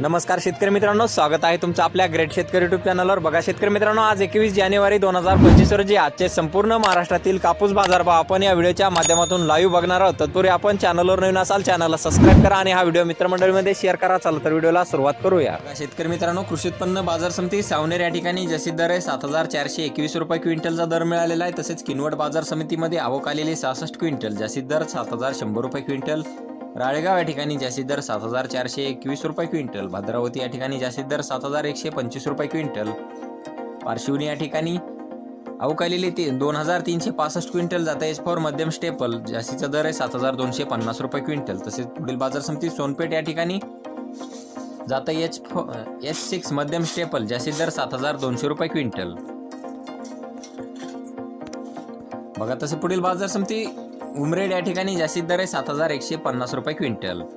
नमस्कार शेतकरी मित्रांनो स्वागत आहे तुमचं आपल्या ग्रेट शेतकरी युट्यूब चॅनलवर बघा शेतकरी मित्रांनो आज एकवीस जानेवारी दोन हजार पंचवीस रोजी आजचे संपूर्ण महाराष्ट्रातील कापूस बाजारभाव आपण या व्हिडिओच्या माध्यमातून लाईव्ह बघणार आहोत. तत्पूर्वी आपण चॅनलवर नवीन असाल चॅनलला सबस्क्राईब करा आणि हा व्हिडिओ मित्रमंडळीमध्ये शेअर करा. चला तर व्हिडिओला सुरुवात करूया. शेतकरी मित्रांनो कृषी उत्पन्न बाजार समिती सावनेर या ठिकाणी जशी दर आहे सात हजार चारशे एकवीस रुपये क्विंटलचा दर मिळालेला आहे. तसेच किनवट बाजार समितीमध्ये आवक आलेली सहासष्ट क्विंटल. जशी दर सात हजार शंभर रुपये क्विंटल राळेगाव या ठिकाणी जास्तीत दर सात हजार चारशे एकवीस रुपये क्विंटल भद्रावती या ठिकाणी जास्तीत दर सात हजार एकशे पंचवीस रुपये क्विंटल. पारशिवनी या ठिकाणी अवकालेली ते दोन हजार तीनशे पासष्ट क्विंटल जात एच फॉर मध्यम स्टेपल जास्तीचा दर आहे सात हजार दोनशे पन्नास रुपये क्विंटल. तसेच पुढील बाजार समिती सोनपेठ या ठिकाणी जात एच एच सिक्स मध्यम स्टेपल जास्तीत दर सात हजार दोनशे रुपये क्विंटल. बघा तसे पुढील बाजार समिती उमरेड या ठिकाणी जास्तीत दर आहे सात हजार एकशे पन्नास रुपये क्विंटल.